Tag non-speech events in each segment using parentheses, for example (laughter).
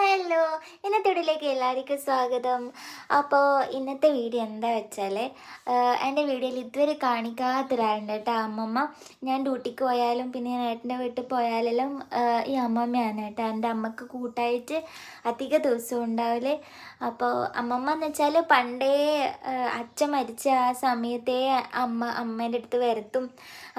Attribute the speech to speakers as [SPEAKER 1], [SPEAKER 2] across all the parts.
[SPEAKER 1] Hello ഇന്നത്തെ വീഡിയോയിലേക്ക് എല്ലാവർക്കും സ്വാഗതം. അപ്പോൾ ഇന്നത്തെ വീഡിയോ എന്താ വെച്ചാൽ എന്റെ വീഡിയോയിൽ ഇതുവരെ കാണിക്കാത്തൊരാളുണ്ട് കേട്ടോ അമ്മമ്മ. ഞാൻ ഡ്യൂട്ടിക്ക് പോയാലും പിന്നെ ഞാൻ ഏട്ടന്റെ വീട്ടിൽ പോയാലും ഈ അമ്മമ്മയാണ് കേട്ടോ. എന്റെ അമ്മയ്ക്ക് കൂട്ടായിട്ട് അധിക ദിവസവും ഉണ്ടാവില്ലേ അപ്പോൾ അമ്മമ്മ എന്ന് വെച്ചാൽ പണ്ടേ അച്ഛൻ മരിച്ച ആ സമയത്തെ അമ്മ അമ്മേന്റെ അടുത്ത് വരത്തും.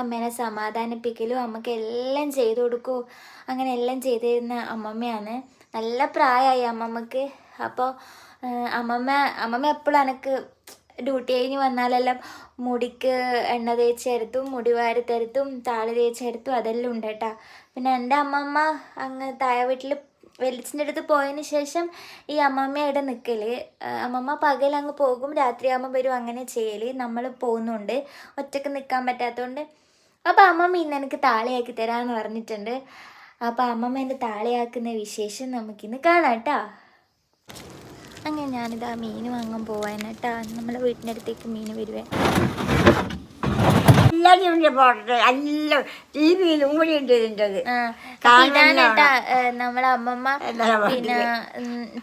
[SPEAKER 1] അമ്മേനെ സമാധാനിപ്പിക്കലും അമ്മയ്ക്ക് എല്ലാം ചെയ്തു കൊടുക്കും. അങ്ങനെ എല്ലാം ചെയ്തിരുന്ന അമ്മമ്മയാണ്. നല്ല പ്രായമായി അമ്മമ്മക്ക്. അപ്പോൾ അമ്മമ്മ അമ്മമ്മ എപ്പോഴും എനക്ക് ഡ്യൂട്ടി കഴിഞ്ഞ് വന്നാലെല്ലാം മുടിക്ക് എണ്ണ തേച്ച് തരത്തും മുടി വാരി തരത്തും താളി തേച്ച് തരത്തും അതെല്ലാം ഉണ്ട് കേട്ടോ പിന്നെ എന്റെ അമ്മമ്മ അങ്ങ് താഴെ വീട്ടിൽ വെളിച്ചിന്റെ അടുത്ത് പോയതിന് ശേഷം ഈ അമ്മമ്മയുടെ നിൽക്കൽ അമ്മമ്മ പകൽ അങ്ങ് പോകും രാത്രിയാകുമ്പോൾ വരും അങ്ങനെ ചെയ്യൽ നമ്മൾ പോകുന്നുണ്ട്. ഒറ്റയ്ക്ക് നിൽക്കാൻ പറ്റാത്തതുകൊണ്ട് അപ്പോൾ അമ്മമ്മ ഇന്ന് എനിക്ക് താളിയാക്കി തരാമെന്ന് പറഞ്ഞിട്ടുണ്ട്. അപ്പോൾ അമ്മമ്മ എന്റെ താളിയാക്കുന്ന വിശേഷം നമുക്കിന്ന് കാണാം കേട്ടോ അങ്ങനെ ഞാനിതാ മീൻ വാങ്ങാൻ പോവാൻ കേട്ടോ. നമ്മളെ വീട്ടിന്റെ അടുത്തേക്ക് മീൻ വരുവേ
[SPEAKER 2] എല്ലാരും ഇതിന്റെ പോട്ടെ എല്ലാം ടി വിയിലും കൂടി ഉണ്ട്
[SPEAKER 1] ഇതിന്റെത് നമ്മളെ അമ്മമ്മ പിന്നെ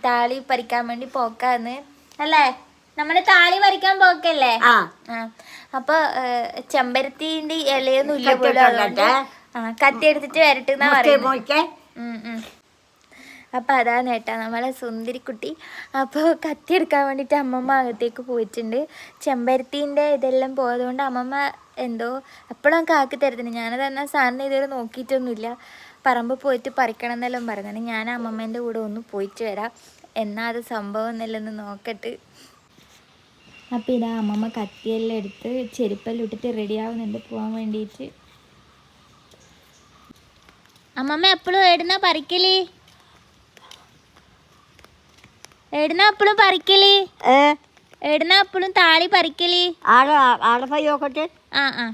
[SPEAKER 1] താളി പറിക്കാൻ വേണ്ടി പോക്കാന്ന്. അല്ലേ? നമ്മൾ താളി പറിക്കാൻ പോക്കല്ലേ?
[SPEAKER 2] ആ.
[SPEAKER 1] അപ്പൊ ചെമ്പരത്തിന്റെ ഇലയൊന്നും ഇല്ല പോലും കത്തി എടുത്തിട്ട് വരട്ടെന്നാ
[SPEAKER 2] എന്നാ
[SPEAKER 1] പറയുന്നത്. അപ്പൊ അതാണ് ഏട്ടാ നമ്മളെ സുന്ദരിക്കുട്ടി. അപ്പൊ കത്തി എടുക്കാൻ വേണ്ടിയിട്ട് അമ്മമ്മ അകത്തേക്ക് പോയിട്ടുണ്ട്. ചെമ്പരത്തിന്റെ ഇതെല്ലാം പോയതുകൊണ്ട് അമ്മമ്മ എന്തോ എപ്പോഴും കാക്കി തരത്തിന്. ഞാനത് എന്നാൽ സാറിന് ഇതുവരെ നോക്കിയിട്ടൊന്നുമില്ല. പറമ്പ് പോയിട്ട് പറിക്കണം എന്നെല്ലാം പറഞ്ഞു. ഞാൻ അമ്മമ്മേന്റെ കൂടെ ഒന്ന് പോയിട്ട് വരാം. എന്നാ അത് സംഭവം എന്നല്ലെന്ന് നോക്കട്ട്. അപ്പോൾ ഇതാ അമ്മമ്മ കത്തിയെല്ലാം എടുത്ത് ചെരുപ്പെല്ലാം ഇട്ടിട്ട് റെഡി ആവുന്നുണ്ട് പോകാൻ വേണ്ടിയിട്ട്. അമ്മമ്മ എപ്പോഴും എവിടുന്നാ പറിക്കൽ? എവിടുന്നാ എപ്പോഴും
[SPEAKER 2] പറിക്കൽ?
[SPEAKER 1] എവിടുന്ന എപ്പോഴും താളി പറിക്കൽ?
[SPEAKER 2] ആടെ
[SPEAKER 1] ആ ആ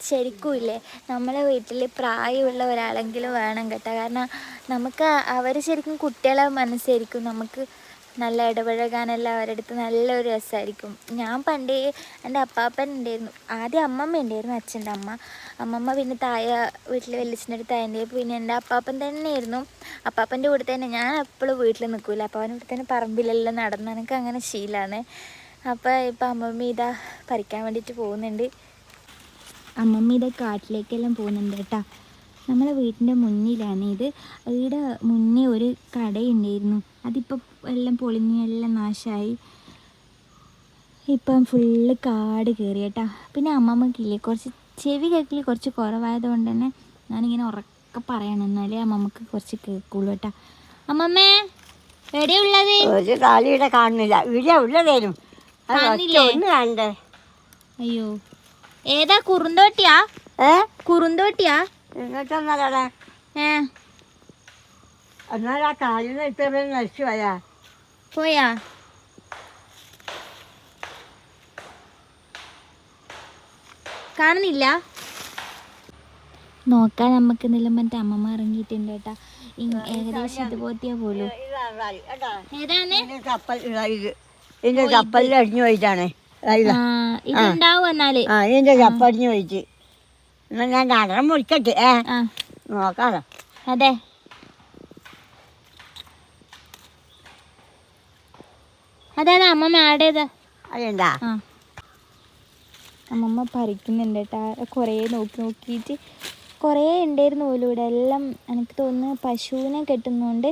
[SPEAKER 1] ശരിക്കും ഇല്ലേ നമ്മളെ വീട്ടിൽ പ്രായമുള്ള ഒരാളെങ്കിലും വേണം കേട്ടോ. കാരണം നമുക്ക് അവർ ശരിക്കും കുട്ടികളെ മനസ്സായിരിക്കും നമുക്ക് നല്ല ഇടപഴകാൻ അവരുടെ അടുത്ത് നല്ലൊരു രസമായിരിക്കും. ഞാൻ പണ്ടേ എന്റെ അപ്പാപ്പൻ ഉണ്ടായിരുന്നു. ആദ്യം അമ്മമ്മ ഉണ്ടായിരുന്നു അച്ഛന്റെ അമ്മ. അമ്മമ്മ പിന്നെ തായ വീട്ടിൽ വലിച്ചിന്റെ അടുത്ത് അതിന്റെ പിന്നെ എന്റെ അപ്പാപ്പൻ തന്നെയായിരുന്നു. അപ്പാപ്പന്റെ കൂടെ തന്നെ ഞാൻ എപ്പോഴും വീട്ടിൽ നിൽക്കില്ല അപ്പാപ്പന്റെ കൂടെ തന്നെ പറമ്പിലെല്ലാം നടന്ന് എനിക്ക് അങ്ങനെ ശീലമാണ്. അപ്പോൾ ഇപ്പം അമ്മമ്മ ഇതാ പറിക്കാൻ വേണ്ടിയിട്ട് പോകുന്നുണ്ട്. അമ്മമ്മ ഇതാ കാട്ടിലേക്കെല്ലാം പോകുന്നുണ്ട് കേട്ടോ. നമ്മളെ വീട്ടിന്റെ മുന്നിലാണ്. ഇത് ഇവിടെ മുന്നേ ഒരു കടയുണ്ടായിരുന്നു. അതിപ്പോൾ എല്ലാം പൊളിഞ്ഞ് എല്ലാം നാശമായി ഇപ്പം ഫുള്ള് കാട് കയറി കേട്ടോ പിന്നെ അമ്മമ്മക്കില്ലേ കുറച്ച് ചെവി കേൾക്കൽ കുറച്ച് കുറവായതുകൊണ്ട് തന്നെ ഞാനിങ്ങനെ ഉറക്കെ പറയണം. എന്നാലേ അമ്മമ്മക്ക് കുറച്ച് കേൾക്കുള്ളൂ കേട്ടോ. അമ്മമ്മേ എവിടെയുള്ളത്?
[SPEAKER 2] കാണുന്നില്ല. ഇവിടെ ഉള്ളതേലും
[SPEAKER 1] അയ്യോ. ഏതാ കുറുന്തോട്ടിയാ?
[SPEAKER 2] ഏ?
[SPEAKER 1] കുറുന്തോട്ടിയാ?
[SPEAKER 2] എന്നിട്ടെന്നാലാണ്
[SPEAKER 1] ഏ?
[SPEAKER 2] എന്നാൽ ആ കാലിന് നശിച്ചു പോയാ?
[SPEAKER 1] പോയാ? കാണുന്നില്ല? നോക്കാൻ നമുക്ക് നിലമ്പന്റെ അമ്മമ്മ ഇറങ്ങിയിട്ടുണ്ട് കേട്ടാ. ഏകദേശം ഇതുപോലെയാ പോലും.
[SPEAKER 2] കപ്പലിൽ അടിഞ്ഞു പോയിട്ടാണ്.
[SPEAKER 1] ഇതുണ്ടാവും എന്നാൽ.
[SPEAKER 2] ആ ഇതിന്റെ കപ്പടിഞ്ഞു പോയിട്ട്. ഞാൻ നടനം മുറിക്കട്ടെ. ഏ നോക്കാലോ.
[SPEAKER 1] അതെ. അതാണ് അമ്മമ്മ ആടേതാ അമ്മമ്മ പറിക്കുന്നുണ്ട് കേട്ടാ കുറേ നോക്കി നോക്കിയിട്ട് കുറേ ഉണ്ടായിരുന്നു പോലും ഇവിടെ. എല്ലാം എനിക്ക് തോന്നുന്നു പശുവിനെ കെട്ടുന്നതുകൊണ്ട്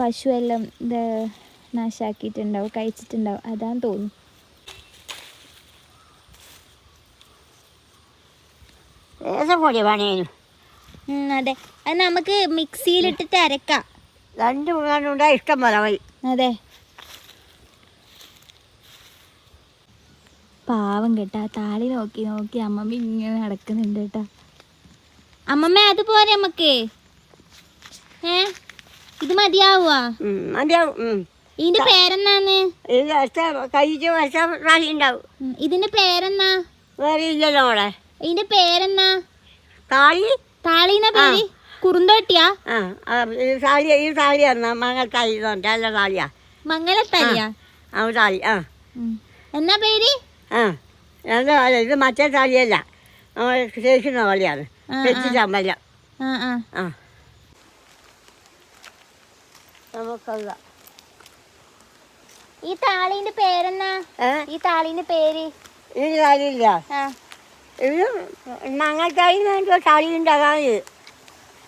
[SPEAKER 1] പശു എല്ലാം ഇത് നാശാക്കിയിട്ടുണ്ടാവും കഴിച്ചിട്ടുണ്ടാവും. അതാന്ന് തോന്നുന്നു.
[SPEAKER 2] പൊടി
[SPEAKER 1] അതെ. അത് നമുക്ക് മിക്സിയിലിട്ടിട്ട് അരക്കാം.
[SPEAKER 2] രണ്ട് മൂന്നെണ്ണം ഉണ്ടാ ഇഷ്ടം പോലെ മതി.
[SPEAKER 1] അതെ. പാവം കേട്ടാ താളി നോക്കി നോക്കി അമ്മമ്മ ഇങ്ങനെ നടക്കുന്നുണ്ട് കേട്ടാ. അമ്മമ്മ അത് പോരെ നമുക്ക് ഏ? ഇത്
[SPEAKER 2] മതിയാവുവാ?
[SPEAKER 1] ഇതിന്റെ പേരെന്നാന്ന് ഇതിന്റെ പേരെന്നാ
[SPEAKER 2] വേറെ ഇല്ലല്ലോ
[SPEAKER 1] ഇതിന്റെ പേരെന്നാ
[SPEAKER 2] താലി
[SPEAKER 1] താളീന പേര് കുറുന്തോട്ടിയാ?
[SPEAKER 2] ആ ആ, ഈ താളി ഈ താളിയാണ് ഇതുണ്ട് നല്ല താളിയാ.
[SPEAKER 1] മംഗലത്താലിയാ
[SPEAKER 2] ആ ആ
[SPEAKER 1] ഉം. എന്നാ പേര്?
[SPEAKER 2] ആ നല്ല ഇത് മറ്റേ താളിയല്ല. നമ്മൾ ശേഷിക്കുന്ന താളിയാണ്.
[SPEAKER 1] ആ, ആ. ആ
[SPEAKER 2] ആ. നമുക്കല്ല
[SPEAKER 1] ഈ താളിന്റെ പേരെന്നാ?
[SPEAKER 2] ഏ?
[SPEAKER 1] ഈ താളിന്റെ പേര്?
[SPEAKER 2] ഈ താളിയില്ല.
[SPEAKER 1] ആ.
[SPEAKER 2] ഇത് മങ്ങൾക്കായി വേണ്ട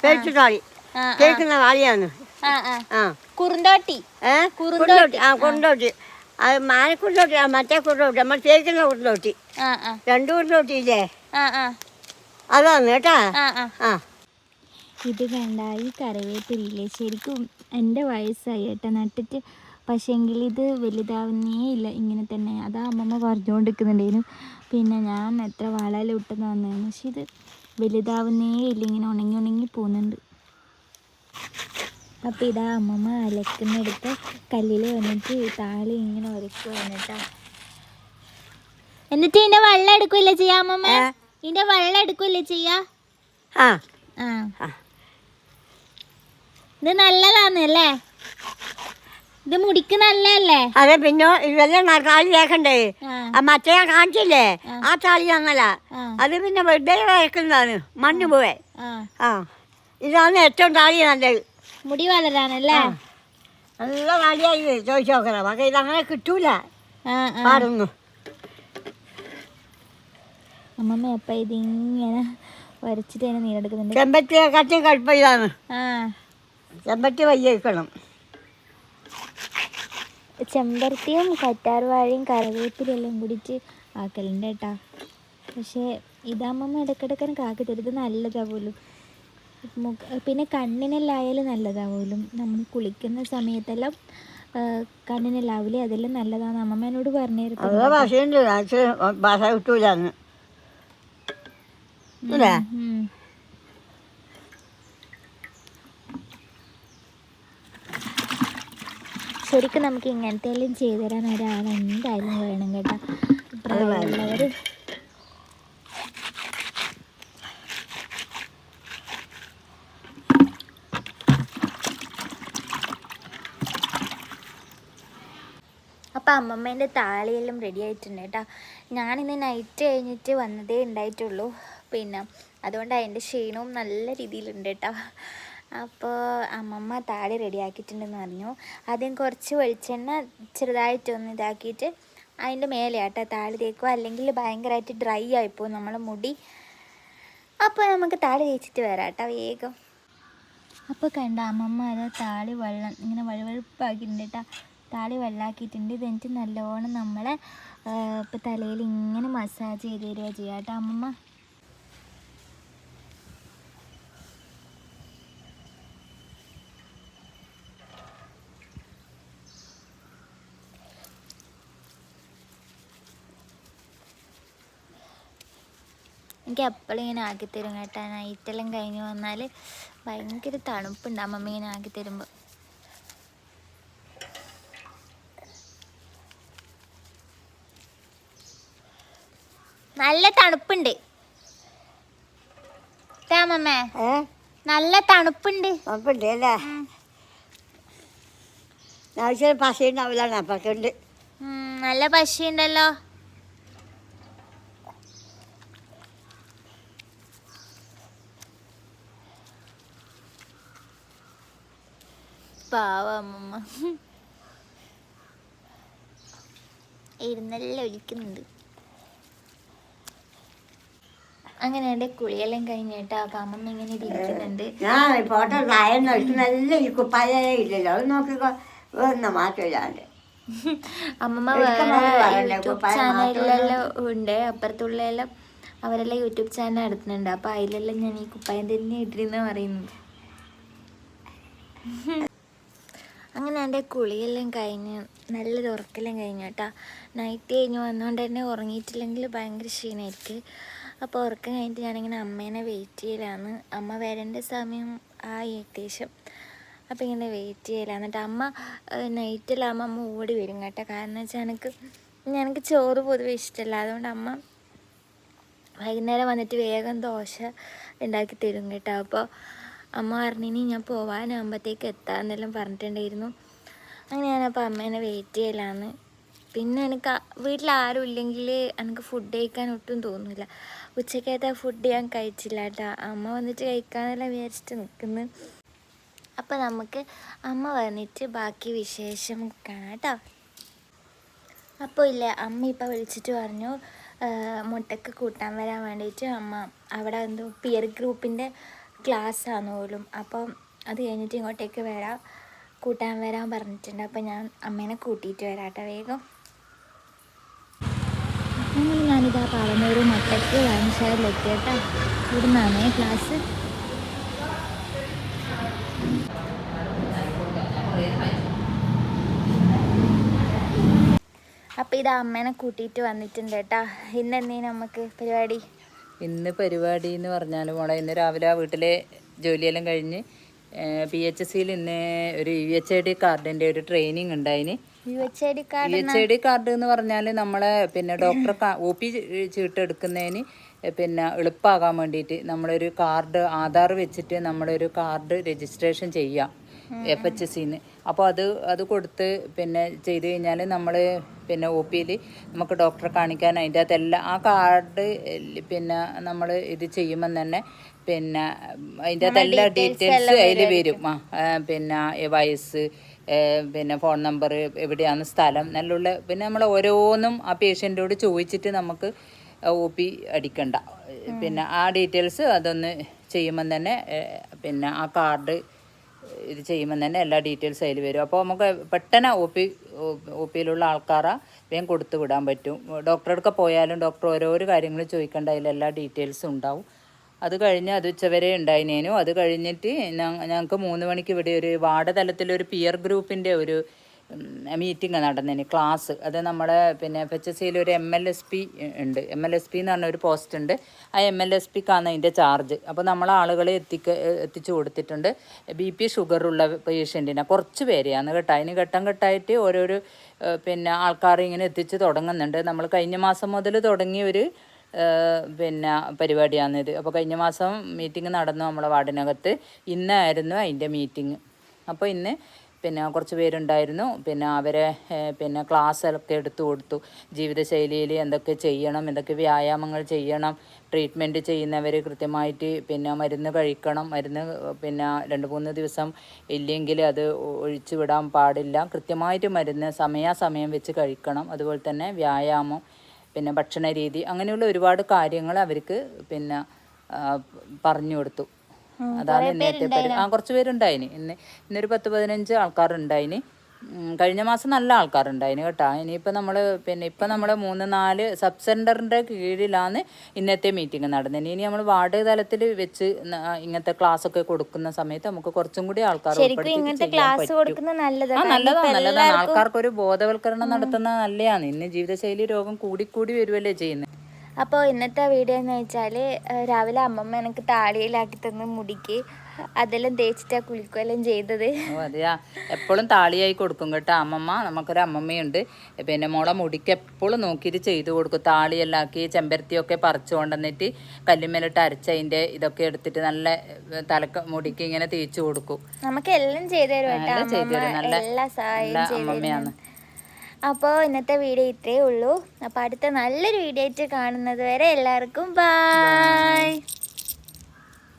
[SPEAKER 2] പേച്ചു താളി
[SPEAKER 1] ആ, ആ,
[SPEAKER 2] കേൾക്കുന്ന താളിയാണ്
[SPEAKER 1] ആ ആ.
[SPEAKER 2] ആ.
[SPEAKER 1] കുറുന്തോട്ടി.
[SPEAKER 2] ഏ?
[SPEAKER 1] കുറുന്തോട്ടി.
[SPEAKER 2] കുറുന്തോട്ടി ആ. കുറുന്തോട്ടി. അത് മാനക്കുറുന്തോട്ടി മറ്റേ കുറുന്തോട്ടി. നമ്മൾ തേക്കുന്ന കുറുന്തോട്ടി.
[SPEAKER 1] ആ ആ.
[SPEAKER 2] രണ്ട് കുറുന്തോട്ടി ഇല്ലേ
[SPEAKER 1] ആ ആ.
[SPEAKER 2] അതാണ് കേട്ടാ?
[SPEAKER 1] ആ ഇത് കണ്ട ഈ കറിവേപ്പിലില്ലേ ശരിക്കും എന്റെ വയസ്സായി ഏട്ട. നട്ടിട്ട് പക്ഷേങ്കിൽ ഇത് വലുതാവുന്നേ ഇല്ല. ഇങ്ങനെ തന്നെ. അതാ അമ്മമ്മ പറഞ്ഞുകൊണ്ടിരിക്കുന്നുണ്ടായിരുന്നു പിന്നെ ഞാൻ എത്ര വളമെല്ലാം ഇട്ടെന്ന് വന്നതെന്ന് പക്ഷെ ഇത് വലുതാവുന്നേ ഇല്ല. ഇങ്ങനെ ഉണങ്ങി ഉണങ്ങി പോകുന്നുണ്ട് അപ്പോൾ ഇതാ അമ്മമ്മ അലക്കുന്നെടുത്ത് കല്ലിൽ വന്നിട്ട് താളി ഇങ്ങനെ ഉരയ്ക്ക് വന്നിട്ടാ. എന്നിട്ട് ഇതിന്റെ വെള്ളം എടുക്കില്ല ചെയ്യാ അമ്മമ്മ? ഇതിന്റെ വെള്ളം എടുക്കില്ല ചെയ്യാ?
[SPEAKER 2] ആ.
[SPEAKER 1] ഇത് നല്ലതാന്നല്ലേ? ഇത് മുടിക്ക് നല്ലല്ലേ
[SPEAKER 2] അതെ പിന്നെ ഇതെല്ലാം താളി കേക്കണ്ടേ മറ്റേ കാണിച്ചില്ലേ? ആ. താളി
[SPEAKER 1] ആ.
[SPEAKER 2] അത് പിന്നെ വെറുതെ കേൾക്കുന്നതാണ് മണ്ണ് പോവേ.
[SPEAKER 1] ആ.
[SPEAKER 2] ഇതാണ് ഏറ്റവും താളി നല്ലത്.
[SPEAKER 1] മുടി വളരാനല്ലേ?
[SPEAKER 2] നല്ല താളിയായി ചോദിച്ചു നോക്കണം. പക്ഷേ ഇതങ്ങനെ കിട്ടൂല. പാടുന്നു.
[SPEAKER 1] അമ്മമ്മ എപ്പ ഇതിങ്ങനെ വരച്ചിട്ട് തന്നെ നീരെടുക്കുന്നുണ്ട്.
[SPEAKER 2] കട്ടി കുഴപ്പം ഇതാണ്.
[SPEAKER 1] ആ.
[SPEAKER 2] ചെമ്പത്തി വയ്യ വെക്കണം
[SPEAKER 1] ചെമ്പരത്തിയും കറ്റാർവാഴയും കറിവേപ്പിലെല്ലാം കൂടിയിട്ട് ആക്കലുണ്ട് കേട്ടാ. പക്ഷേ ഇതാകുമ്പം ഇടയ്ക്കിടയ്ക്ക് ആക്കി തരുത് നല്ലതാവുമല്ലോ മുഖ പിന്നെ കണ്ണിനെല്ലായാലും നല്ലതാവുമല്ലോ നമ്മൾ കുളിക്കുന്ന സമയത്തെല്ലാം കണ്ണിനെല്ലാവില്ലേ അതെല്ലാം നല്ലതാണ് അമ്മമ്മ എന്നോട് പറഞ്ഞു
[SPEAKER 2] അത്
[SPEAKER 1] തരുന്നത്
[SPEAKER 2] ഭാഷയുണ്ട് അത് ഭാഷ കിട്ടൂലെന്ന് അല്ലേ
[SPEAKER 1] ഉം. ശരിക്കും നമുക്ക് ഇങ്ങനത്തെ എല്ലാം ചെയ്തു തരാൻ ഒരാൾ എന്തായാലും വേണം കേട്ടോ. പ്രായമുള്ളവർ അപ്പം അമ്മമ്മേന്റെ താളിയെല്ലാം റെഡി ആയിട്ടുണ്ട് കേട്ടോ. ഞാനിന്ന് നൈറ്റ് കഴിഞ്ഞിട്ട് വന്നതേ ഉണ്ടായിട്ടുള്ളൂ. പിന്നെ അതുകൊണ്ട് അതിന്റെ ക്ഷീണവും നല്ല രീതിയിലുണ്ട് കേട്ടോ. അപ്പോൾ അമ്മമ്മ താളി റെഡി ആക്കിയിട്ടുണ്ടെന്ന് പറഞ്ഞു. ആദ്യം കുറച്ച് വെളിച്ചെണ്ണ ചെറുതായിട്ടൊന്ന് ഇതാക്കിയിട്ട് അതിന്റെ മേലെ കേട്ടോ താളി തേക്കുക. അല്ലെങ്കിൽ ഭയങ്കരമായിട്ട് ഡ്രൈ ആയിപ്പോവും നമ്മളെ മുടി. അപ്പോൾ നമുക്ക് താളി തേച്ചിട്ട് വരാം കേട്ടോ വേഗം. അപ്പോൾ കണ്ട അമ്മമ്മ അത് താളി വെള്ളം ഇങ്ങനെ വഴുവഴുപ്പാക്കിയിട്ടുണ്ട് കേട്ടോ. താളി വെള്ളാക്കിയിട്ടുണ്ട്. ഇത് എന്നിട്ട് നല്ലോണം നമ്മളെ ഇപ്പോൾ തലയിൽ ഇങ്ങനെ മസാജ് ചെയ്ത് തരിക ചെയ്യാം കേട്ടോ അമ്മമ്മ. എനിക്ക് എപ്പോഴും ഇങ്ങനെ ആക്കി തരും കേട്ടോ നൈറ്റെല്ലാം കഴിഞ്ഞ് വന്നാൽ ഭയങ്കര തണുപ്പുണ്ട് അമ്മമ്മ ഇങ്ങനെ ആക്കി തരുമ്പോൾ നല്ല തണുപ്പുണ്ട്. അമ്മമ്മേ. നല്ല തണുപ്പുണ്ട്.
[SPEAKER 2] അല്ലേ? ആവശ്യം
[SPEAKER 1] നല്ല നല്ല പശയുണ്ടല്ലോ. പാവ അമ്മമ്മ. ഇരുന്നെല്ലാം ഒലിക്കുന്നുണ്ട്. അങ്ങനെ എന്റെ കുളിയെല്ലാം കഴിഞ്ഞിട്ട് അപ്പൊ അമ്മമ്മ ഇങ്ങനെ ഇരിക്കുന്നുണ്ട്.
[SPEAKER 2] ഞാൻ ഫോട്ടോ നല്ല കുപ്പായ ഇല്ലല്ലോ. അത് നോക്കിക്കോ വേറെ മാറ്റമില്ലാണ്ട്
[SPEAKER 1] അമ്മമ്മ വേറെ യൂട്യൂബ് ചാനലിലെല്ലാം ഉണ്ട്. അപ്പുറത്തുള്ളതെല്ലാം അവരെല്ലാം യൂട്യൂബ് ചാനൽ നടത്തുന്നുണ്ട്. അപ്പോൾ അതിലെല്ലാം ഞാൻ ഈ കുപ്പായം തന്നെ ഇട്ടിരുന്ന പറയുന്നത് (laughs) അങ്ങനെ എന്റെ കുളിയെല്ലാം കഴിഞ്ഞ് നല്ലൊരു ഉറക്കെല്ലാം കഴിഞ്ഞു കേട്ടോ. നൈറ്റ് കഴിഞ്ഞ് വന്നുകൊണ്ട് തന്നെ ഉറങ്ങിയിട്ടില്ലെങ്കിൽ ഭയങ്കര ക്ഷീണമായിരിക്കും അപ്പോൾ ഉറക്കം കഴിഞ്ഞിട്ട് ഞാനിങ്ങനെ അമ്മേനെ വെയിറ്റ് ചെയ്യലാണ് അമ്മ വരേണ്ട സമയം ആയി ഏകദേശം. അപ്പോൾ ഇങ്ങനെ വെയിറ്റ് ചെയ്യലാണ് എന്നിട്ട് അമ്മ നൈറ്റിലാകുമ്പോൾ അമ്മ ഓടി വരും കേട്ടോ. കാരണം വെച്ചാൽ എനിക്ക് എനിക്ക് ചോറ് പൊതുവെ ഇഷ്ടമല്ല. അതുകൊണ്ട് അമ്മ വൈകുന്നേരം വന്നിട്ട് വേഗം ദോശ ഉണ്ടാക്കി തരും കേട്ടോ. അപ്പോൾ അമ്മ പറഞ്ഞിനി ഞാൻ പോവാനാകുമ്പോഴത്തേക്ക് എത്താമെന്നെല്ലാം പറഞ്ഞിട്ടുണ്ടായിരുന്നു. അങ്ങനെ ഞാനപ്പോൾ അമ്മേനെ വെയിറ്റ് ചെയ്യലാന്ന്. പിന്നെ എനിക്ക് വീട്ടിൽ ആരും ഇല്ലെങ്കിൽ എനിക്ക് ഫുഡ് കഴിക്കാൻ ഒട്ടും തോന്നില്ല ഉച്ചക്കത്തെ ഫുഡ് ഞാൻ കഴിച്ചില്ല കേട്ടോ അമ്മ വന്നിട്ട് കഴിക്കാമെന്നെല്ലാം വിചാരിച്ചിട്ട് നിൽക്കുന്നു അപ്പോൾ നമുക്ക് അമ്മ വന്നിട്ട് ബാക്കി വിശേഷം കാണാം കേട്ടോ അപ്പോൾ ഇല്ല അമ്മ ഇപ്പോൾ വിളിച്ചിട്ട് പറഞ്ഞു മുട്ടക്ക് കൂട്ടാൻ വരാൻ വേണ്ടിയിട്ട് അമ്മ അവിടെ എന്തോ പിയർ ഗ്രൂപ്പിന്റെ ക്ലാസ് ആണ് പോലും അപ്പം അത് കഴിഞ്ഞിട്ട് ഇങ്ങോട്ടേക്ക് വരാം കൂട്ടാൻ വരാൻ പറഞ്ഞിട്ടുണ്ട്. അപ്പം ഞാൻ അമ്മേനെ കൂട്ടിയിട്ട് വരാട്ടെ വേഗം. അങ്ങനെ ഞാനിതാ പറഞ്ഞൊരു മുട്ടക്ക് വാങ്ങിച്ചാലെത്തി ഇവിടുന്നാണേ ക്ലാസ് അപ്പം ഇത് അമ്മേനെ കൂട്ടിയിട്ട് വന്നിട്ടുണ്ട് കേട്ടാ. ഇന്ന് എന്തേ നമുക്ക് പരിപാടി?
[SPEAKER 3] ഇന്ന് പരിപാടി എന്ന് പറഞ്ഞാൽ മോളെ ഇന്ന് രാവിലെ വീട്ടിലെ ജോലിയെല്ലാം കഴിഞ്ഞ് പി എച്ച് സിയിൽ ഇന്ന് ഒരു യു എച്ച് ഐ ഡി കാർഡിന്റെ ഒരു ട്രെയിനിങ് ഉണ്ടായിന്.
[SPEAKER 1] U H I D card
[SPEAKER 3] എന്ന് പറഞ്ഞാൽ നമ്മളെ പിന്നെ ഡോക്ടർ ഒ പി ചീട്ട് എടുക്കുന്നതിന് പിന്നെ എളുപ്പമാകാൻ വേണ്ടിയിട്ട് നമ്മളൊരു കാർഡ് ആധാർ വെച്ചിട്ട് നമ്മളൊരു കാർഡ് രജിസ്ട്രേഷൻ ചെയ്യാം. എഫ് എച്ച് സിന്ന് അപ്പോൾ അത് അത് കൊടുത്ത് പിന്നെ ചെയ്ത് കഴിഞ്ഞാൽ നമ്മൾ പിന്നെ ഒ പിയിൽ നമുക്ക് ഡോക്ടറെ കാണിക്കാൻ അതിന്റെ അകത്തെല്ലാം ആ കാർഡ് പിന്നെ നമ്മൾ ഇത് ചെയ്യുമ്പം തന്നെ പിന്നെ അതിന്റെ അകത്ത് എല്ലാ ഡീറ്റെയിൽസ് അതിൽ വരും. ആ പിന്നെ വയസ്സ് പിന്നെ ഫോൺ നമ്പർ എവിടെയാണ് സ്ഥലം നല്ലുള്ള പിന്നെ നമ്മൾ ഓരോന്നും ആ പേഷ്യന്റോട് ചോദിച്ചിട്ട് നമുക്ക് ഒ പി അടിക്കണ്ട. പിന്നെ ആ ഡീറ്റെയിൽസ് അതൊന്ന് ചെയ്യുമ്പം തന്നെ പിന്നെ ആ കാർഡ് ഇത് തന്നെ എല്ലാ ഡീറ്റെയിൽസ് അതിൽ വരും. അപ്പോൾ നമുക്ക് പെട്ടെന്ന് ഒ പി ഒ പിയിലുള്ള ആൾക്കാരെ വേഗം കൊടുത്തു വിടാൻ പറ്റും. ഡോക്ടറെ അടുക്ക പോയാലും ഡോക്ടർ ഓരോരോ കാര്യങ്ങൾ ചോദിക്കേണ്ട അതിൽ എല്ലാ ഡീറ്റെയിൽസും ഉണ്ടാവും. അത് കഴിഞ്ഞ് അത് ഉച്ചവരെ ഉണ്ടായിനേനു. അത് കഴിഞ്ഞിട്ട് ഞങ്ങൾക്ക് മൂന്ന് മണിക്ക് ഇവിടെ ഒരു വാർഡ് തലത്തിലൊരു പിയർ ഗ്രൂപ്പിന്റെ ഒരു മീറ്റിംഗ് നടന്നതിന് ക്ലാസ് അത് നമ്മുടെ പിന്നെ എഫ് എച്ച് സിയിൽ ഒരു എം എൽ എസ് പി ഉണ്ട്. എം എൽ എസ് പി എന്ന് പറഞ്ഞ ഒരു പോസ്റ്റ് ഉണ്ട്. ആ എം എൽ എസ് പിക്കാണ് അതിന്റെ ചാർജ് അപ്പോൾ നമ്മൾ ആളുകളെ എത്തിക്ക എത്തിച്ചു കൊടുത്തിട്ടുണ്ട്. ബി പി ഷുഗറുള്ള പേഷ്യന്റിനെ കുറച്ച് പേരെയാണ് കേട്ടോ. അതിന് ഘട്ടം ഘട്ടമായിട്ട് ഓരോരോ പിന്നെ ആൾക്കാർ ഇങ്ങനെ എത്തിച്ച് തുടങ്ങുന്നുണ്ട്. നമ്മൾ കഴിഞ്ഞ മാസം മുതൽ തുടങ്ങിയ ഒരു പിന്നെ പരിപാടിയാണിത് അപ്പോൾ കഴിഞ്ഞ മാസം മീറ്റിംഗ് നടന്നു നമ്മളെ വാർഡിനകത്ത്. ഇന്നായിരുന്നു അതിന്റെ മീറ്റിംഗ് അപ്പോൾ ഇന്ന് പിന്നെ കുറച്ച് പേരുണ്ടായിരുന്നു. പിന്നെ അവരെ പിന്നെ ക്ലാസ്സൊക്കെ എടുത്തു കൊടുത്തു. ജീവിതശൈലിയിൽ എന്തൊക്കെ ചെയ്യണം എന്തൊക്കെ വ്യായാമങ്ങൾ ചെയ്യണം ട്രീറ്റ്മെന്റ് ചെയ്യുന്നവർ കൃത്യമായിട്ട് പിന്നെ മരുന്ന് കഴിക്കണം. മരുന്ന് പിന്നെ രണ്ട് മൂന്ന് ദിവസം ഇല്ലെങ്കിൽ അത് ഒഴിച്ചു വിടാൻ പാടില്ല. കൃത്യമായിട്ട് മരുന്ന് സമയാസമയം വെച്ച് കഴിക്കണം. അതുപോലെ തന്നെ വ്യായാമം പിന്നെ ഭക്ഷണ രീതി അങ്ങനെയുള്ള ഒരുപാട് കാര്യങ്ങൾ അവർക്ക് പിന്നെ പറഞ്ഞു കൊടുത്തു. അതാണ് ഇന്നത്തെ പരി ആ കുറച്ച് പേരുണ്ടായിന്. ഇന്ന് ഇന്നൊരു പത്ത് പതിനഞ്ച് ആൾക്കാരുണ്ടായിന്. കഴിഞ്ഞ മാസം നല്ല ആൾക്കാരുണ്ടായിന് കേട്ടോ. ഇനിയിപ്പോൾ നമ്മൾ പിന്നെ ഇപ്പം നമ്മൾ മൂന്ന് നാല് സബ് സെന്ററിന്റെ കീഴിലാണ് ഇന്നത്തെ മീറ്റിംഗ് നടന്നത് ഇനി നമ്മൾ വാർഡ് തലത്തിൽ വെച്ച് ഇങ്ങനത്തെ ക്ലാസ് ഒക്കെ കൊടുക്കുന്ന സമയത്ത് നമുക്ക് കുറച്ചും കൂടി ആൾക്കാർ
[SPEAKER 1] നല്ലതാണ്
[SPEAKER 3] നല്ലതാണ്. ആൾക്കാർക്ക് ഒരു ബോധവൽക്കരണം നടത്തുന്ന നല്ലതാണ് ഇന്ന് ജീവിതശൈലി രോഗം കൂടിക്കൂടി വരുമല്ലേ ചെയ്യുന്നത്
[SPEAKER 1] അപ്പോൾ ഇന്നത്തെ വീഡിയോ എന്ന് വെച്ചാൽ രാവിലെ അമ്മമ്മ എനിക്ക് താളിയിലാക്കി തന്ന് മുടിക്ക്. അതെല്ലാം തേച്ചിട്ടാ കുളിക്കുകയെല്ലാം ചെയ്തത്.
[SPEAKER 3] അതെയാ. എപ്പോഴും താളിയായി കൊടുക്കും കേട്ടോ അമ്മമ്മ. നമുക്കൊരു അമ്മമ്മയുണ്ട്. പിന്നെ മോളെ മുടിക്ക് എപ്പോഴും നോക്കിയിട്ട് ചെയ്തു കൊടുക്കും. താളിയെല്ലാം ആക്കി ചെമ്പരത്തിയൊക്കെ പറിച്ചു കൊണ്ടുവന്നിട്ട് കല്ലുമേലിട്ട് അരച്ചതിന്റെ ഇതൊക്കെ എടുത്തിട്ട് നല്ല തലക്ക മുടിക്ക് ഇങ്ങനെ തേച്ചു കൊടുക്കും.
[SPEAKER 1] നമുക്ക് എല്ലാം ചെയ്തു തരും കേട്ടോ
[SPEAKER 3] നല്ല- അമ്മമ്മയാണ്.
[SPEAKER 1] അപ്പോൾ ഇന്നത്തെ വീഡിയോ ഇത്രയേ ഉള്ളൂ. അപ്പോൾ അടുത്ത നല്ലൊരു വീഡിയോ ആയിട്ട് കാണുന്നത് വരെ എല്ലാവർക്കും ബായ്